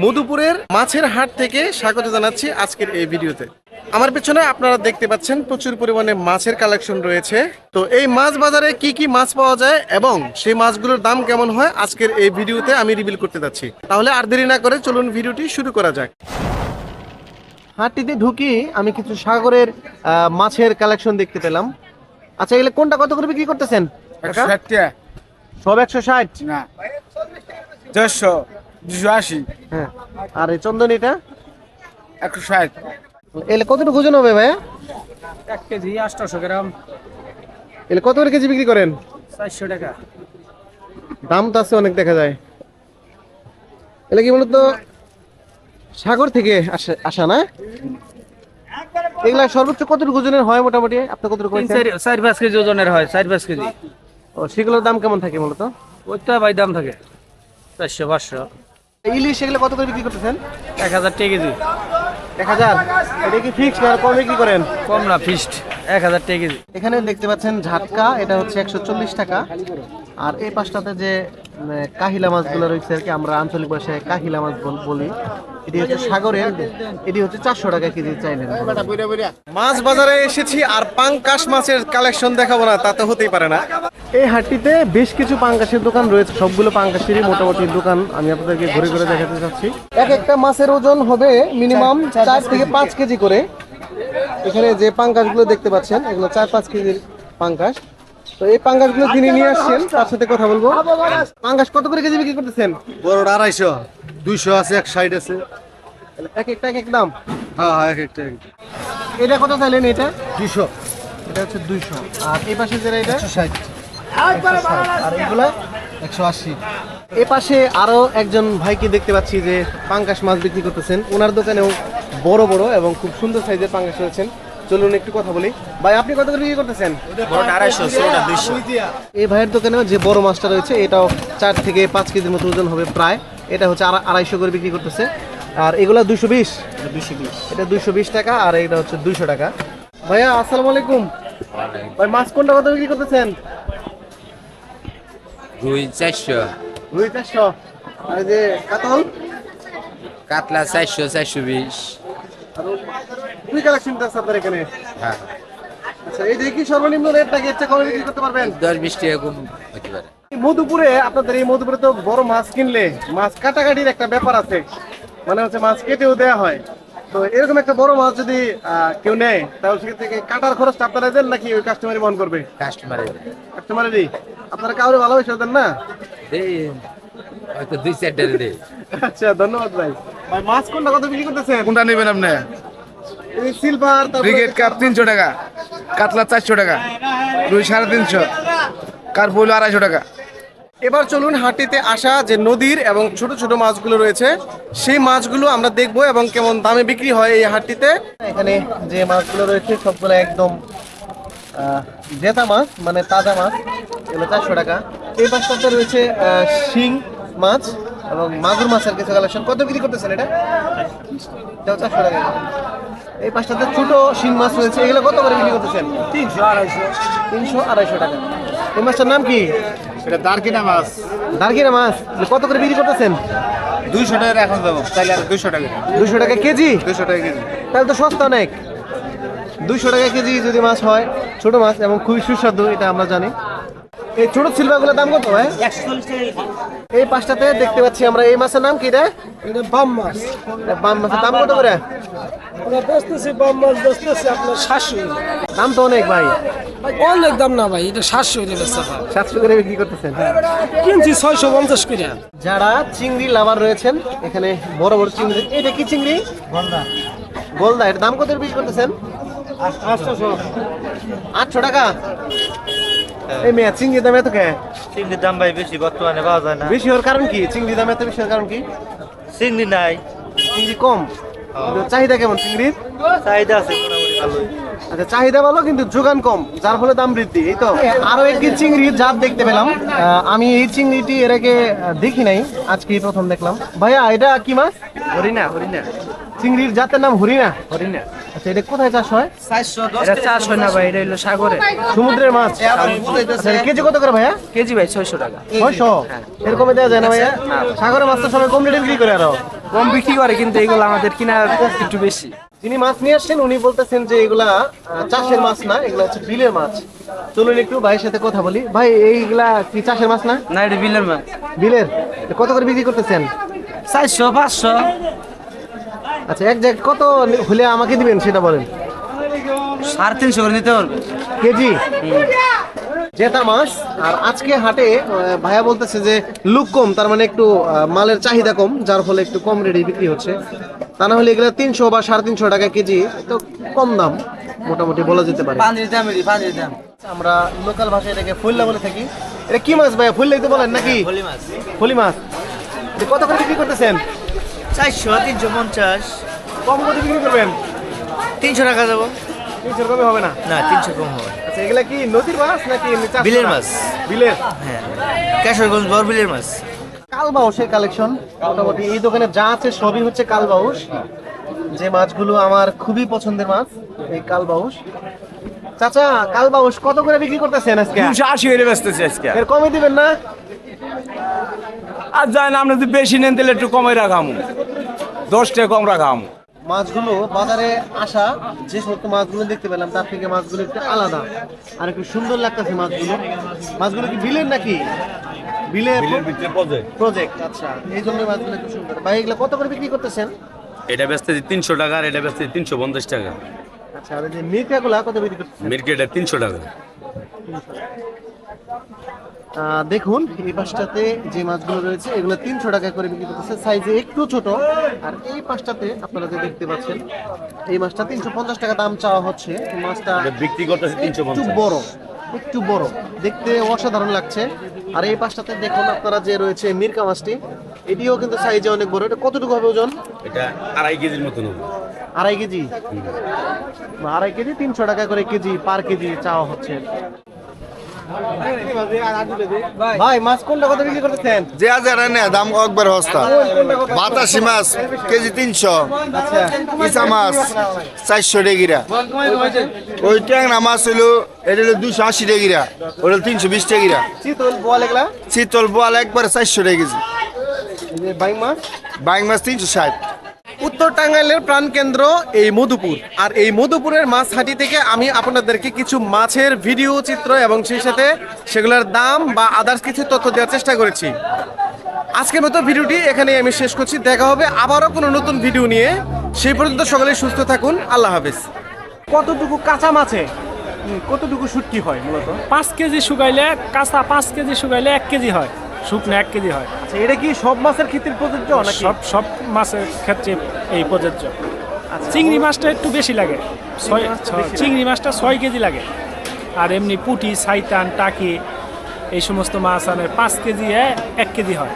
মধুপুরের মাছের হাট থেকে স্বাগত জানাচ্ছি আজকের এই ভিডিওতে। আমার পেছনে আপনারা দেখতে পাচ্ছেন প্রচুর পরিমাণে মাছের কালেকশন রয়েছে। তো এই মাছ বাজারে কি কি মাছ পাওয়া যায় এবং সেই মাছগুলোর দাম কেমন হয় আজকের এই ভিডিওতে আমি রিভিল করতে যাচ্ছি। তাহলে আর দেরি না করে চলুন ভিডিওটি শুরু করা যাক। হাটটিতে ঢুকি আমি কিছু সাগরের মাছের কালেকশন দেখতে পেলাম। আচ্ছা এগুলো কোনটা কত করে বিক্রি করতেছেন? সব একশো ষাট? না। দেড়শো। দুশো আশি। হ্যাঁ। আর এই চন্দনীটা? একশো ষাট। এলে কতটুকু ওজন হবে ভাইয়া? এক কেজি আটশোশো গ্রাম। এলে কত করে কেজি বিক্রি করেন? চারশো টাকা। দাম তো আছে অনেক দেখা যায়। এলে কি মূলত সাগর থেকে আসে আসা না? এগুলা সর্বোচ্চ কতটুকু ওজনের হয় মোটামুটি? আপনি কতটুকু চার চার পাঁচ কেজি ওজনের হয় চার পাঁচ কেজি। ও সেগুলোর দাম কেমন থাকে মূলত ওইটা ভাই দাম থাকে। চারশো পাঁচশো। ইলিশ এগুলো কত করে বিক্রি করতেছেন? এক হাজার টাকা কেজি। এক হাজার? এটা কি ফিক্স না কম বিক্রি করেন? কম না ফিক্সড এক হাজার টাকা কেজি। এখানে দেখতে পাচ্ছেন ঝাটকা এটা হচ্ছে একশো চল্লিশ টাকা। আর এই পাশটাতে যে কাহিলা মাছগুলো রয়েছে আর কি আমরা আঞ্চলিক ভাষায় কাহিলা মাছ বলি এটি হচ্ছে সাগরের এটি হচ্ছে চারশো টাকা কেজি চাইলেন। মাছ বাজারে এসেছি আর পাঙ্কাশ মাছের কালেকশন দেখাবো না তা তো হতেই পারে না। এই হাটটিতে বেশ কিছু পাঙ্কাশের দোকান রয়েছে সবগুলো পাঙ্কাশেরই মোটামুটি দোকান আমি আপনাদেরকে ঘুরে ঘুরে দেখাতে চাচ্ছি। এক একটা মাছের ওজন হবে মিনিমাম চার থেকে পাঁচ কেজি করে। এখানে যে পাঙ্কাশগুলো দেখতে পাচ্ছেন এগুলো চার পাঁচ কেজির পাঙ্কাশ। তো এই পাঙ্কাশগুলো তিনি নিয়ে আসছেন তার সাথে কথা বলব। পাঙ্কাশ কত করে কেজি বিক্রি করতেছেন? বড়টা আড়াইশো দুইশো আছে এক সাইড আছে। এক একটা এক এক দাম? হ্যাঁ হ্যাঁ এক একটা এটা কত চাইলেন এটা? দুইশো। এটা হচ্ছে দুইশো। আর এই পাশে যেটা এটা? একশো ষাট। আর এগুলা? একশো আশি। এ পাশে আরও একজন ভাইকে দেখতে পাচ্ছি যে পাঙ্কাশ মাছ বিক্রি করতেছেন। ওনার দোকানেও বড় বড় এবং খুব সুন্দর সাইজের পাঙ্কাশ রয়েছেন। চলুন একটু কথা বলি। ভাই আপনি কত করে বিক্রি করতেছেন? এই ভাইয়ের দোকানেও যে বড় মাছটা রয়েছে এটাও চার থেকে পাঁচ কেজির মতো ওজন হবে প্রায়। এটা হচ্ছে আড়াইশো করে বিক্রি করতেছে। আর এগুলা দুশো বিশ? দুইশো বিশ। এটা দুইশো বিশ টাকা আর এটা হচ্ছে দুইশো টাকা। ভাইয়া আসসালামু আলাইকুম। ভাই মাছ কোনটা কত বিক্রি করতেছেন? রুই চারশো। রুই চারশো। আর যে কাতল? কাতলা চারশো চারশো বিশ। দুই কালেকশন আছে আপনার এখানে? হ্যাঁ। আচ্ছা এই কি সর্বনিম্ন রেট নাকি চেয়ে কমে বিক্রি করতে পারবেন? দশ বিশ টাকা কম হতে পারে। মধুপুরে আপনাদের এই মধুপুরে তো বড় মাছ কিনলে মাছ কাটাকাটির একটা ব্যাপার আছে। মানে হচ্ছে মাছ কেটেও দেওয়া হয়। তো এরকম একটা বড় মাছ যদি কেউ নেয় তাহলে সেক্ষেত্রে থেকে কাটার খরচটা আপনারা দেন নাকি ওই কাস্টমারই বহন করবে? কাস্টমারে কাস্টমারেরই আপনারা কাউরে ভালোবাসা দেন না? হয়তো দুই চারটে দেই। আচ্ছা ধন্যবাদ ভাই। ভাই মাছ কোনটা কত বিক্রি করতেছেন? কোনটা নেবেন আপনি? সিলভার ব্রিগেড কাপ তিনশো টাকা কাতলা চারশো টাকা রুই সাড়ে তিনশো কার্পুল আড়াইশো টাকা। এবার চলুন হাটিতে আসা যে নদীর এবং ছোট ছোট মাছগুলো রয়েছে সেই মাছগুলো আমরা দেখব এবং কেমন দামে বিক্রি হয় এই হাটটিতে এখানে যে মাছগুলো রয়েছে সবগুলো একদম জেতা মাছ মানে তাজা মাছ এগুলো চারশো টাকা। এই পাশটাতে রয়েছে শিং মাছ এবং মাগুর মাছের কিছু কালেকশন কত বিক্রি করতেছেন এটা? এটাও চারশো টাকা। এই পাশটাতে ছোট শিং মাছ রয়েছে। এগুলো কত করে বিক্রি করতেছেন? তিনশো আড়াইশো। তিনশো আড়াইশো টাকা। এই মাছটার নাম কি? এটা দারকিনা মাছ। দার্গিনা মাছ। কত করে বিক্রি করতেছেন? দুইশো টাকা এখন দেবো। তাহলে আর দুইশো টাকা। দুশো টাকা কেজি? দুইশো টাকা কেজি। তাহলে তো সস্তা অনেক। দুশো টাকা কেজি যদি মাছ হয় ছোট মাছ এবং খুবই সুস্বাদু এটা আমরা জানি। এই ছোট সিলভারগুলোর দাম কত ভাই? এই পাঁচটাতে দেখতে পাচ্ছি আমরা এই মাছের নাম কি রে? এটা বাম মাছ। বাম মাছের দাম কত করে? আমরা বেচতেছি বাম মাছ বেচতেছি আপনার সাতশো। দাম তো অনেক ভাই। অনেক দাম না ভাই এটা সাতশো করে হয়। সাতশো করে বিক্রি করতেছেন? কিনছি ছয়শো পঞ্চাশ করে। যারা চিংড়ি লাভার রয়েছেন এখানে বড় বড় চিংড়ি এটা কি চিংড়ি? গোলদা। এর দাম কত করে বিক্রি করতেছেন? আটশো টাকা। এই মেয়া চিংড়ি দাম এত কে? চিংড়ির দাম ভাই বেশি বর্তমানে পাওয়া যায় না। বেশি হওয়ার কারণ কি? চিংড়ি দাম এত বেশি হওয়ার কারণ কি? চিংড়ি নাই। চিংড়ি কম। চাহিদা কেমন চিংড়ির? চাহিদা আছে আচ্ছা চাহিদা ভালো কিন্তু যোগান কম যার ফলে দাম বৃদ্ধি এই তো? আরও একটি চিংড়ি জাত দেখতে পেলাম। আমি এই চিংড়িটি এর আগে দেখি নাই আজকে প্রথম দেখলাম। ভাইয়া এটা কি মাছ? হরিণা হরিণা। চিংড়ির জাতের নাম হরিণা। হরিণা। আচ্ছা এটা কোথায় চাষ হয়? এটা চাষ হয় না ভাই এটা হলো সাগরে। সমুদ্রের মাছ। আচ্ছা, কেজি কত করে ভাইয়া? কেজি ভাই ছয়শো টাকা। ছয়শো? এরকমে দেওয়া যায় না ভাইয়া? সাগরের মাছ তো সবাই কম রেটে বিক্রি করে আরও। কম বিক্রি করে কিন্তু এগুলো আমাদের কিনা একটু বেশি। যিনি মাছ নিয়ে আসছেন উনি বলতেছেন যে এগুলা চাষের মাছ না এগুলা হচ্ছে বিলের মাছ। চলুন একটু ভাইয়ের সাথে কথা বলি। ভাই এইগুলা কি চাষের মাছ না? না এটা বিলের মাছ। বিলের? কত করে বিক্রি করতেছেন? চারশো পাঁচশো। আচ্ছা এক জায়গায় কত হলে আমাকে দিবেন সেটা বলেন? সাড়ে তিনশো করে নিতে পারবে কেজি? জেতা মাছ আর আজকে হাটে ভাইয়া বলতেছে যে লুক কম তার মানে একটু মালের চাহিদা কম যার ফলে একটু কম রেটে বিক্রি হচ্ছে। তা না হলে এগুলো তিনশো বা সাড়ে তিনশো টাকা কেজি তো কম দাম মোটামুটি বলা যেতে পারে। আমরা লোকাল ভাষায় এটাকে ফুল্লা বলে থাকি। এটা কি মাছ ভাইয়া ফুল্লাই তো বলেন নাকি? ফলি মাছ। ফলি মাছ। কত করে বিক্রি করতেছেন? চারশো তিনশো পঞ্চাশ। কম করে বিক্রি করবেন? তিনশো টাকা যাব তিনশো কমে হবে না? না তিনশো কম হবে। আচ্ছা এগুলা কি নদীর মাছ নাকি বিলের মাছ। বিলের? হ্যাঁ কেশরগঞ্জ বরবিলের মাছ। কালবাউসের কালেকশন মোটামুটি। এই দোকানে যা আছে সবই হচ্ছে কালবাউস। যে মাছগুলো আমার খুবই পছন্দের মাছ এই কালবাউস। চাচা কালবাউস কত করে বিক্রি করতেছেন আজকে? আশি করে বেচতেছি আজকে। এর কমে দিবেন না? আর যাই না আমরা যদি বেশি নেন তাহলে একটু কমে রাখাম। দশ টাকা কম রাখাম। মাছগুলো বাজারে আসা যে সমস্ত মাছগুলো দেখতে পেলাম তার থেকে মাছগুলো একটু আলাদা। আর একটু সুন্দর লাগতেছে মাছগুলো। মাছগুলো কি বিলের নাকি? বিলের প্রজেক্ট আচ্ছা। এই জন্য মাছগুলো একটু সুন্দর। ভাই এগুলো কত করে বিক্রি করতেছেন? এটা বেচতেছি তিনশো টাকা আর এটা বেচতেছি তিনশো পঞ্চাশ টাকা। আচ্ছা আর এই যে মির্কাগুলা কত বিক্রি করতেছেন? মির্কেটা তিনশো টাকা। দেখুন এই পাশটাতে যে মাছগুলো রয়েছে এগুলো তিনশো টাকা করে বিক্রি করতেছে। সাইজে একটু ছোট। আর এই পাশটাতে আপনারা যে দেখতে পাচ্ছেন এই মাছটা তিনশো পঞ্চাশ টাকা দাম চাওয়া হচ্ছে। মাছটা বিক্রি করতেছি তিনশো একটু বড় একটু বড়। দেখতে অসাধারণ লাগছে। আর এই পাশটাতে দেখুন আপনারা যে রয়েছে মির্কা মাছটি এটিও কিন্তু সাইজে অনেক বড়। এটা কতটুকু হবে ওজন? এটা আড়াই কেজির মতন হবে। আড়াই কেজি? আড়াই কেজি তিনশো টাকা করে কেজি পার কেজি চাওয়া হচ্ছে। ভাই। মাছ কোনটা কত বিক্রি করতেছেন? যে আজ নেয় দাম একবার হস্তা বাতাসি মাছ কেজি তিনশো। আচ্ছা। ইসা মাছ চারশো টাকিরা ওই ট্যাংরা মাছ হইল এটা হলো দুশো আশি টাকিরা ওটা তিনশো বিশ চিতল বোয়াল এগুলা? শীতল বোয়াল একবার চারশো টাকা কেজি বাইং মাছ? বাইং মাছ তিনশো ষাট। উত্তর টাঙ্গাইলের প্রাণকেন্দ্র এই মধুপুর। আর এই মধুপুরের মাছ হাটি থেকে আমি আপনাদেরকে কিছু মাছের ভিডিও চিত্র এবং সেই সাথে সেগুলোর দাম বা আদার্স কিছু তথ্য দেওয়ার চেষ্টা করেছি। আজকের মতো ভিডিওটি এখানেই আমি শেষ করছি। দেখা হবে আবারও কোনো নতুন ভিডিও নিয়ে। সেই পর্যন্ত সকলে সুস্থ থাকুন। আল্লাহ হাফেজ। কতটুকু কাঁচা মাছে? কতটুকু শুটকি হয় মূলত? পাঁচ কেজি শুকাইলে কাঁচা পাঁচ কেজি শুকাইলে এক কেজি হয়। শুকনো এক কেজি হয়। আচ্ছা এটা কি সব মাছের ক্ষেত্রে প্রযোজ্য নাকি? সব সব মাছের ক্ষেত্রে এই প্রযোজ্য। চিংড়ি মাছটা একটু বেশি লাগে। ছয় চিংড়ি মাছটা ছয় কেজি লাগে। আর এমনি পুঁটি সাইতান টাকি এই সমস্ত মাছ আনে পাঁচ কেজি এক কেজি হয়।